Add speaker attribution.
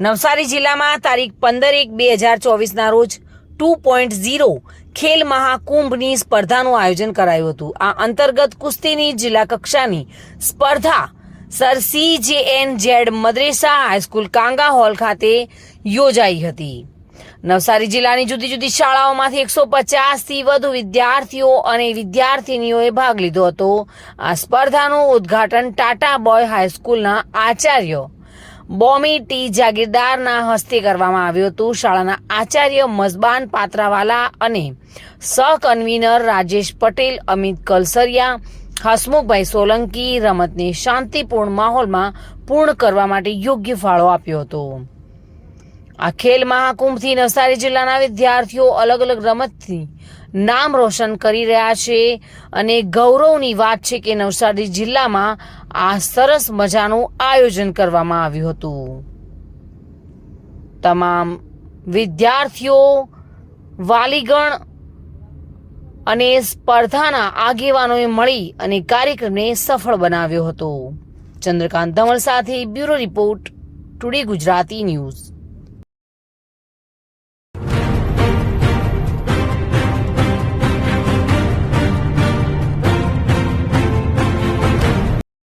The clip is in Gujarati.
Speaker 1: નવસારી જિલ્લામાં તારીખ પંદર એક બે હજાર ચોવીસના રોજ ટુ પોઈન્ટ ઝીરો ખેલ મહાકુંભની સ્પર્ધાનું આયોજન કરાયું હતું. આ અંતર્ગત કુસ્તીની જિલ્લા કક્ષાની સ્પર્ધા sir C J N Z Madressa high school Kanga hall ખાતે યોજાઈ હતી. નવસારી જિલ્લાની જુદી જુદી શાળાઓમાંથી એકસો પચાસથી વધુ વિદ્યાર્થીઓ અને વિદ્યાર્થિનીઓએ ભાગ લીધો હતો. આ સ્પર્ધાનું ઉદ્ઘાટન ટાટા બોય હાઈસ્કૂલના આચાર્ય બોમી ટી જાગીરદારના હસ્તે કરવામાં આવ્યું હતું. શાળાના આચાર્ય મઝબાન પાત્રાવાલા અને સહ કન્વીનર રાજેશ પટેલ, અમિત કલસરિયા, હસમુખભાઈ સોલંકી રમતને શાંતિપૂર્ણ માહોલમાં પૂર્ણ કરવા માટે યોગ્ય ફાળો આપ્યો હતો. આ ખેલ મહાકુંભથી નવસારી જિલ્લાના વિદ્યાર્થીઓ અલગ અલગ રમતથી નામ રોશન કરી રહ્યા છે અને ગૌરવની વાત છે કે નવસારી જિલ્લામાં આ સરસ મજાનું આયોજન કરવામાં આવ્યું હતું. તમામ વિદ્યાર્થીઓ, વાલીગણ અને સ્પર્ધાના આગેવાનોએ મળી અને કાર્યક્રમને સફળ બનાવ્યો હતો. ચંદ્રકાંત ધવલ સાથે bureau report, today Gujarati news.